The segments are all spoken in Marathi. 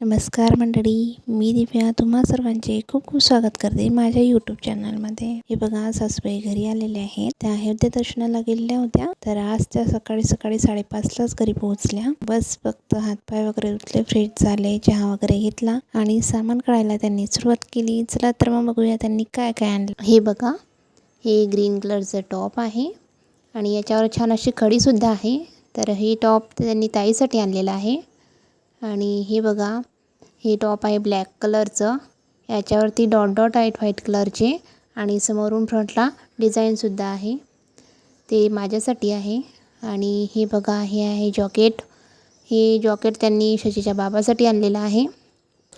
नमस्कार मंडळी मी दिव्या तुम्हा सर्वांचे खूप खूप स्वागत करते माझ्या यूट्यूब चॅनलमध्ये हे बघा सासूबाई घरी आलेले आहेत. त्या अयोध्या दर्शनाला गेलेल्या होत्या. तर आज त्या सकाळी सकाळी साडेपाचलाच घरी पोहोचल्या. बस फक्त हातपाय वगैरे उठले फ्रेश झाले चहा वगैरे घेतला आणि सामान काढायला त्यांनी सुरुवात केली. चला तर मग बघूया त्यांनी काय काय आणलं. हे बघा हे ग्रीन कलरचं टॉप आहे आणि याच्यावर छान अशी खडीसुद्धा आहे. तर हे टॉप त्यांनी ताईसाठी आणलेलं आहे. आणि हे बघा हे टॉप आहे ब्लॅक कलरचं याच्यावरती डॉट डॉट आहेत व्हाईट कलरचे आणि समोरून फ्रंटला डिझाईनसुद्धा आहे. ते माझ्यासाठी आहे. आणि हे बघा हे आहे जॉकेट हे जॉकेट त्यांनी शशीच्या बाबासाठी आणलेलं आहे.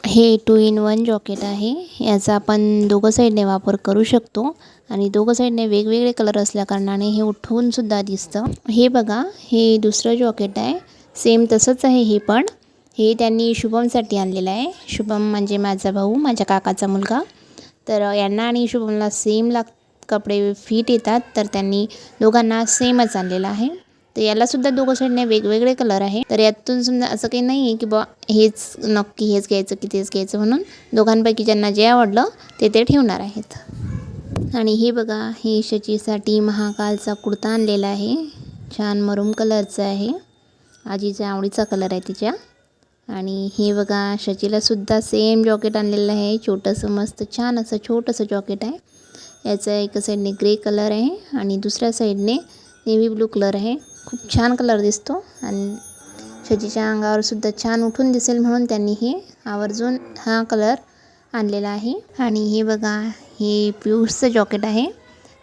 हे टू इन वन जॉकेट आहे. याचा आपण दोघं साईडने वापर करू शकतो. आणि दोघं साईडने वेगवेगळे कलर असल्याकारणाने हे उठवूनसुद्धा दिसतं. हे बघा हे दुसरं जॉकेट आहे. सेम तसंच आहे हे पण. हे त्यांनी शुभमसाठी आणलेलं आहे. शुभम म्हणजे माझा भाऊ माझ्या काकाचा मुलगा. तर यांना आणि शुभमला सेम लाग कपडे फिट येतात. तर त्यांनी दोघांना सेमच आणलेला आहे. तर यालासुद्धा दोघं साईडने वेगवेगळे कलर आहे. तर यातून समजा असं काही नाही आहे की बा हेच नक्की हेच घ्यायचं की तेच घ्यायचं म्हणून दोघांपैकी ज्यांना जे आवडलं ते ते ठेवणार आहेत. आणि हे बघा हे शचीसाठी महाकालचा कुर्ता आणलेला आहे. छान मरूम कलरचा आहे. आजीच्या आवडीचा कलर आहे तिच्या. आणि हे बघा शचीलासुद्धा सेम जॉकेट आणलेलं आहे. छोटंसं मस्त छान असं छोटंसं जॉकेट आहे. याचं एका साईडने ग्रे कलर आहे आणि दुसऱ्या साईडने नेव्ही ब्लू कलर आहे. खूप छान कलर दिसतो आणि शचीच्या अंगावरसुद्धा छान उठून दिसेल म्हणून त्यांनी हे आवर्जून हा कलर आणलेला आहे. आणि हे बघा हे पियुषचं जॉकेट आहे.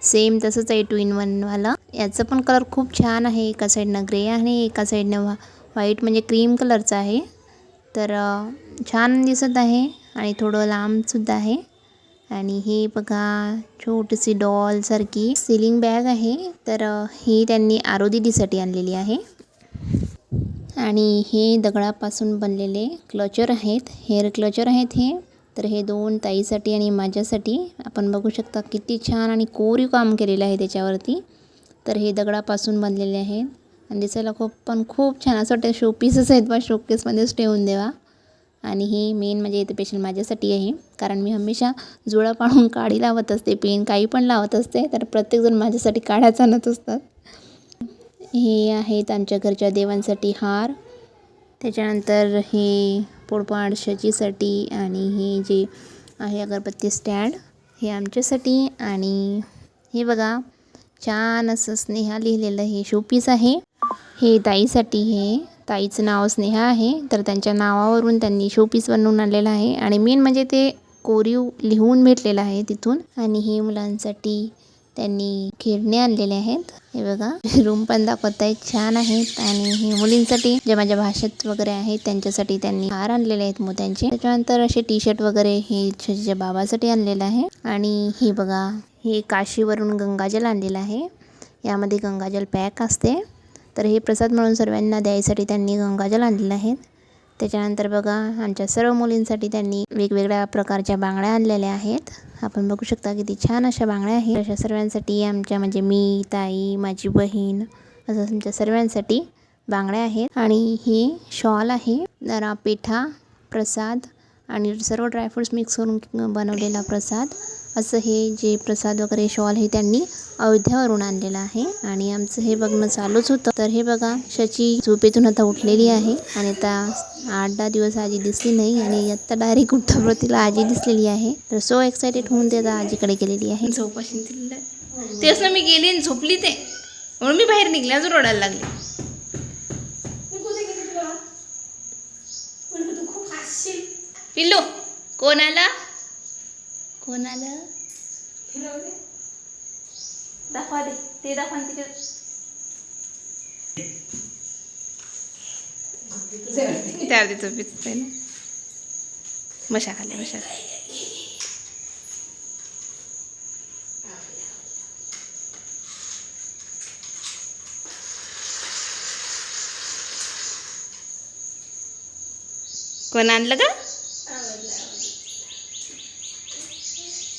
सेम तसंच आहे टू इन वनवालं याचं पण कलर खूप छान आहे. एका साईडनं ग्रे आहे एका साईडनं व्हाईट म्हणजे क्रीम कलरचं आहे. तर छान दिसत आहे आणि थोडं लांबसुद्धा आहे. आणि हे बघा छोटीशी डॉलसारखी सिलिंग बॅग आहे. तर ही त्यांनी आरोदिदीसाठी आणलेली आहे. आणि हे दगडापासून बनलेले क्लचर आहेत. हेअर क्लचर आहेत हे. तर हे दोन ताईसाठी आणि माझ्यासाठी आपण बघू शकता किती छान आणि कोरीव काम केलेलं आहे त्याच्यावरती. तर हे दगडापासून बनलेले आहेत. आणि दिसायला खूप पण खूप छान. असं वाटतं शोपीसच आहेत बा शोकेसमध्येच ठेवून देवा. आणि ही मेन म्हणजे इथे पेशंट माझ्यासाठी आहे. कारण मी हमेशा जुळा पाडून काडी लावत असते पेन काही पण लावत असते तर प्रत्येकजण माझ्यासाठी काढ्याच आणत असतात. हे आहेत आमच्या घरच्या देवांसाठी हार. त्याच्यानंतर हे पोळपाट शचीसाठी आणि हे जे आहे अगरबत्ती स्टँड हे आमच्यासाठी. आणि हे बघा छान असं स्नेहा लिहिलेलं हे शोपीस आहे. हे ताईसाठी हे ताईचं नाव स्नेहा आहे तर त्यांच्या नावावरून त्यांनी शोपीस बनवून आणलेलं आहे. आणि मेन म्हणजे ते कोरीव लिहून भेटलेलं आहे तिथून. आणि हे मुलांसाठी त्यांनी खेळणे आणलेले आहेत. हे बघा रूम पण दाखवत आहेत छान आहेत. आणि हे मुलींसाठी जे माझ्या भाषेत वगैरे आहेत त्यांच्यासाठी त्यांनी हार आणलेले आहेत मोत्यांचे. त्याच्यानंतर असे टी शर्ट वगैरे हे छजीच्या बाबासाठी आणलेलं आहे. आणि हे बघा हे काशीवरून गंगाजल आणलेलं आहे. यामध्ये गंगाजल पॅक असते. तर हे प्रसाद म्हणून सर्वांना द्यायसाठी त्यांनी गंगाजल आणलेलं आहे. त्याच्यानंतर बघा आमच्या सर्व मुलींसाठी त्यांनी वेगवेगळ्या प्रकारच्या बांगड्या आणलेल्या आहेत. आपण बघू शकता किती छान अशा बांगड्या आहेत. अशा सर्वांसाठी आमच्या म्हणजे मी ताई माझी बहीण असं आमच्या सर्वांसाठी बांगड्या आहेत. आणि हे शॉल आहे. जरा पेठा प्रसाद आणि सर्व ड्रायफ्रूट्स मिक्स करून बनवलेला प्रसाद. असं हे जे प्रसाद वगैरे शॉल हे त्यांनी अयोध्यावरून आणलेलं आहे. आणि आमचं हे बघणं चालूच होतं. तर हे बघा शची झोपेतून आता उठलेली आहे. आणि आता आठ दहा दिवस आजी दिसली नाही आणि आत्ता डायरेक्ट उठल्यावर तिला आजी दिसलेली आहे. तर सो एक्सायटेड होऊन ते आता आजीकडे गेलेली आहे. झोपाशी तेच ना मी गेली आणि झोपली ते. म्हणून मी बाहेर निघले अजून रडायला लागले. पिल्लू कोण आला? कोण आलं दाखवा दे ते दाखवा ना तिकडे त्या अर्धी ना. मशा खाली मशा कोण आणलं का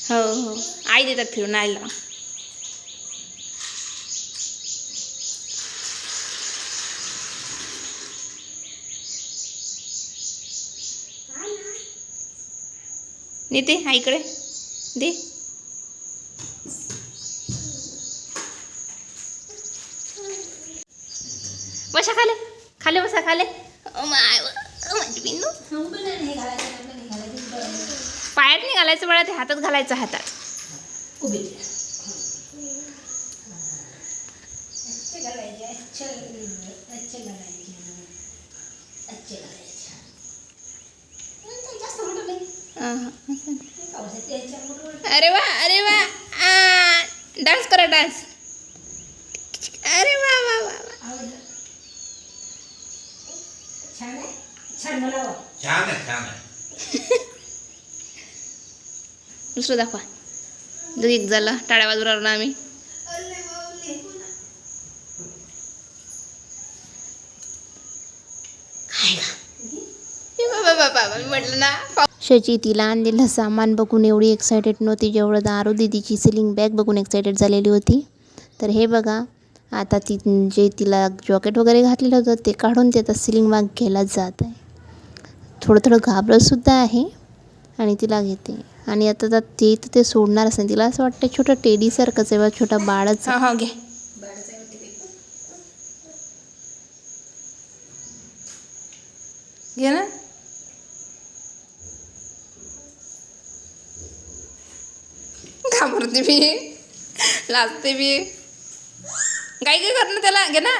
हो हो. आई देतात फिरून आईला. नेते आईकडे इकडे. दे. बसा खाले. खाले बसा खाले. ओ माय बिंदू पायात नाही घालायचं बळा ते हातात घालायचं हातात. अरे वा अरे वा. डान्स करा डान्स अरे वा वा वा वा. छान आहे छान आहे. दुसरं दाखवा. दु एक झालं टाळ्या बाजूला ना आम्ही. बाबा बाबा म्हटलं ना शची तिला आणलेलं सामान बघून एवढी एक्सायटेड नव्हती जेवढं दारू दिदीची सिलिंग बॅग बघून एक्सायटेड झालेली होती. तर हे बघा आता ती जे तिला जॉकेट वगैरे घातलेलं होतं ते काढून ते आता सिलिंग बॅग घ्यायला जात आहे. थोडं थोडं घाबरतसुद्धा आहे आणि तिला घेते. आणि आता तर ते तर ते सोडणारच नाही. तिला असं वाटतं छोटं टेडीसारखंच आहे बा छोटा बाळच. हा घे. घे ना. घाबरते मी. लाजते मी. काय काय करणं ना त्याला. घे ना.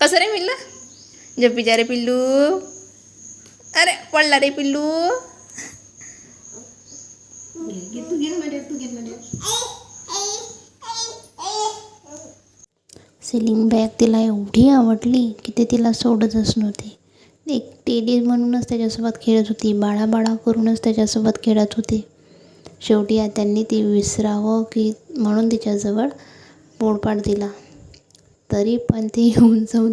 कसं रे मिळलं जप्पी रे पिल्लू। अरे पडला रे पिल्लू। सिलिंग बॅग तिला एवढी आवडली की ते तिला सोडतच नव्हती. एक टेडी म्हणूनच त्याच्यासोबत खेळत होती बाळाबाळा करूनच त्याच्यासोबत खेळत होती. शेवटी त्यांनी ती विसरावं की म्हणून तिच्याजवळ पोळपाट दिला. तरी पण ती येऊन जाऊन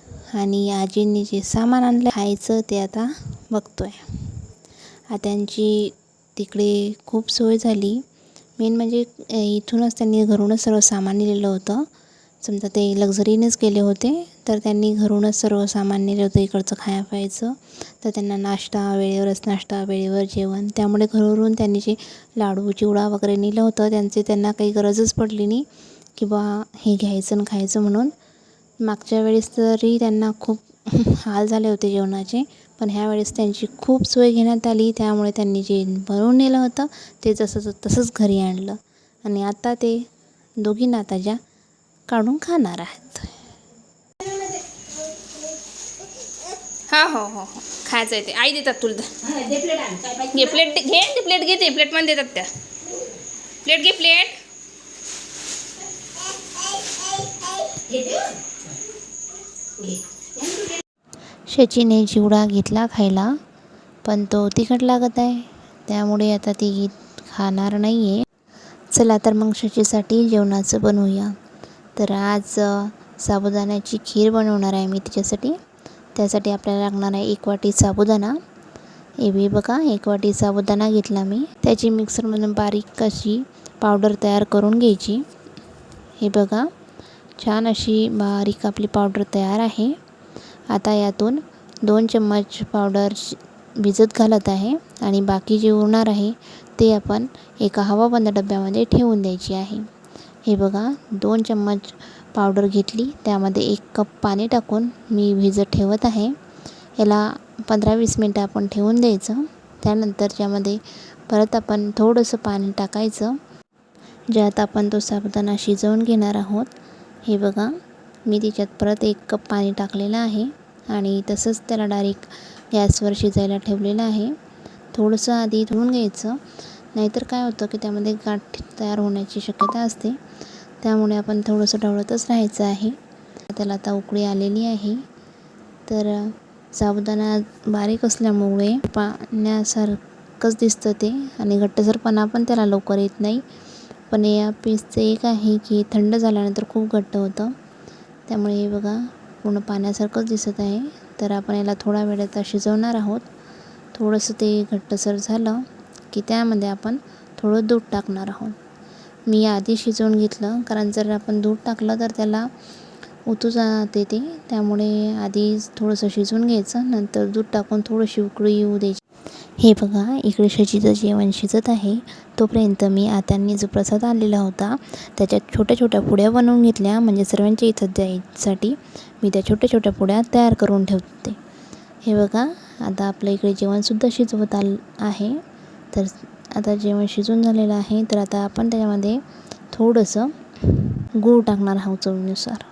आणि आजींनी जे सामान आणलं खायचं ते आता बघतोय. आहे त्यांची तिकडे खूप सोय झाली. मेन म्हणजे इथूनच त्यांनी घरूनच सर्व सामान नेलेलं होतं. समजा ते लक्झरीनेच गेले होते तर त्यांनी घरूनच सर्व सामान नेलं होतं इकडचं खाया प्यायचं. तर त्यांना नाश्ता वेळेवरच नाश्ता वेळेवर जेवण. त्यामुळे घरून त्यांनी जे लाडू चिवडा वगैरे नेलं होतं त्यांचे त्यांना काही गरजच पडली नाही. की बा हे घ्यायचं आणि खायचं म्हणून. मागच्या वेळेस तरी त्यांना खूप हाल झाले होते जेवणाचे पण ह्या वेळेस त्यांची खूप सोय घेण्यात आली त्यामुळे त्यांनी जे बनवून नेलं होतं ते जसं तसंच घरी आणलं. आणि आता ते दोघी नाताच्या काढून खाणार आहेत. हा हो हो हो. खायचं आहे ते. आई देतात तुला घे प्लेट घे ते प्लेट घे ते. प्लेटमध्ये देतात त्या. प्लेट घे प्लेट. शचीने चिवडा घेतला खायला पण तो तिखट लागत आहे. त्यामुळे आता ती खाणार नाही आहे चला तर मग शचीसाठी जेवणाचं बनवूया. तर आज साबुदाण्याची खीर बनवणार आहे मी तिच्यासाठी. त्यासाठी आपल्याला लागणार आहे एक वाटी साबुदाणा. हे बी बघा एक वाटी साबुदाणा घेतला मी. त्याची मिक्सरमधून बारीक अशी पावडर तयार करून घ्यायची. हे बघा. छान अशी बारीक आपली पावडर तयार आहे. आता यातून दोन चम्मच पावडर भिजत घालत आहे आणि बाकी जे उरणार आहे ते आपण एका हवाबंद डब्यामध्ये ठेवून द्यायची आहे. हे बघा दोन चम्मच पावडर घेतली. त्यामध्ये एक कप पाणी टाकून मी भिजत ठेवत आहे. याला पंधरा वीस मिनटं आपण ठेवून द्यायचं. त्यानंतर त्यामध्ये परत आपण थोडंसं पाणी टाकायचं. ज्यात आपण तो साबुदाणा शिजवून घेणार आहोत. हे बघा मी त्याच्यात परत एक कप पाणी टाकलेलं आहे आणि तसंच त्याला डायरेक्ट गॅसवर शिजायला ठेवलेलं आहे. थोडंसं आधी धुवून घ्यायचं नाहीतर काय होतं की त्यामध्ये गाठ तयार होण्याची शक्यता असते. त्यामुळे आपण थोडंसं ढवळतच राहायचं आहे. त्याला आता उकळी आलेली आहे. तर साबुदाणा बारीक असल्यामुळे पाण्यासारखंच दिसतं ते आणि घट्टसरपणा पण त्याला लवकर येत नाही. पण या पीसचं एक आहे की थंड झाल्यानंतर खूप घट्ट होतं. त्यामुळे हे बघा पूर्ण पाण्यासारखंच दिसत आहे. तर आपण याला थोडा वेळ आता शिजवणार आहोत. थोडंसं ते घट्टसर झालं की त्यामध्ये आपण थोडं दूध टाकणार आहोत. मी आधी शिजवून घेतलं कारण जर आपण दूध टाकलं तर त्याला उतू जाते ते. त्यामुळे आधी थोडंसं शिजवून घ्यायचं नंतर दूध टाकून थोडीशी उकळी येऊ द्यायची. हे बघा इकडे शशीचं जेवण शिजत आहे. तोपर्यंत मी आत्यांनी जो प्रसाद आणलेला होता त्याच्यात छोट्या छोट्या पुड्या बनवून घेतल्या. म्हणजे सर्वांच्या इथं द्यायसाठी मी त्या छोट्या छोट्या पुड्या तयार करून ठेवते. हे बघा आता आपल्या इकडे जेवणसुद्धा शिजवत आलं आहे. तर आता जेवण शिजून झालेलं आहे. तर आता आपण त्याच्यामध्ये थोडंसं गूळ टाकणार आहोत चवीनुसार.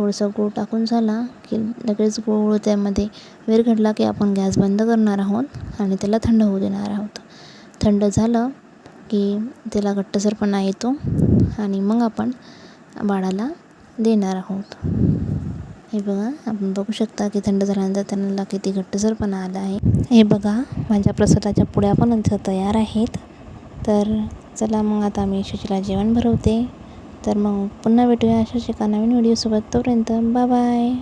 थोडंसं गूळ टाकून झाला की लगेच गूळ त्यामध्ये विरघळला की आपण गॅस बंद करणार आहोत आणि त्याला थंड होऊ देणार आहोत. थंड झालं की त्याला घट्टसरपणा येतो आणि मग आपण बाळाला देणार आहोत. हे बघा आपण बघू शकता की थंड झाल्यानंतर त्यांना किती घट्टसरपणा आला आहे. हे बघा माझ्या प्रसादाच्या पुड्या पण इथं तयार आहेत. तर चला मग आता मी शशीला जेवण भरवते. तर मग पुन्हा भेटूया अशाच एका नवीन व्हिडिओसोबत तोपर्यंत बाय बाय.